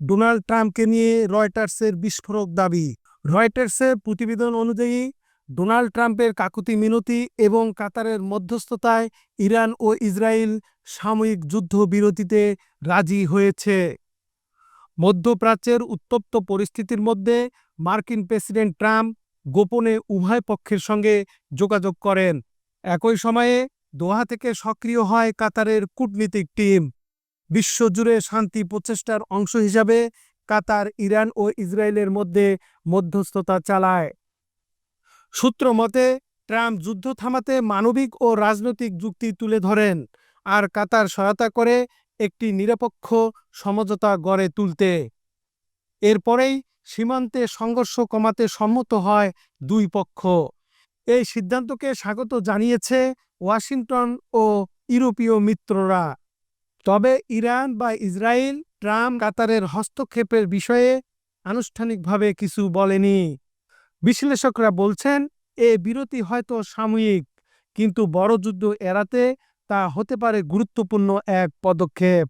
Donald ট্রাম্পকে নিয়ে রয়টার্সের বিস্ফোরক দাবি। রয়টার্সের প্রতিবেদন অনুযায়ী ডোনাল্ড ট্রাম্পের কাকুতি মিনতি এবং কাতারের মধ্যস্থতায় ইরান ও ইসরায়েল সাময়িক যুদ্ধবিরতিতে রাজি হয়েছে। মধ্যপ্রাচ্যের উত্তপ্ত পরিস্থিতির মধ্যে মার্কিন প্রেসিডেন্ট ট্রাম্প গোপনে উভয় পক্ষের সঙ্গে যোগাযোগ করেন। একই সময়ে দোহা থেকে সক্রিয় হয় কাতারের কূটনীতিক টিম। বিশ্বজুড়ে শান্তি প্রচেষ্টার অংশ হিসাবে কাতার, ইরান ও ইসরায়েলের মধ্যে মধ্যস্থতা চালায়। সূত্র মতে, ট্রাম্প যুদ্ধ থামাতে মানবিক ও রাজনৈতিক যুক্তি তুলে ধরেন আর কাতার সহায়তা করে একটি নিরপেক্ষ সমঝোতা গড়ে তুলতে। এরপরেই সীমান্তে সংঘর্ষ কমাতে সম্মত হয় দুই পক্ষ। এই সিদ্ধান্তকে স্বাগত জানিয়েছে ওয়াশিংটন ও ইউরোপীয় মিত্ররা। তবে ইরান বা ইসরায়েল ট্রাম্প কাতারের হস্তক্ষেপের বিষয়ে আনুষ্ঠানিকভাবে কিছু বলেনি। বিশ্লেষকরা বলছেন, এ বিরতি হয়তো সাময়িক, কিন্তু বড় যুদ্ধ এড়াতে তা হতে পারে গুরুত্বপূর্ণ এক পদক্ষেপ।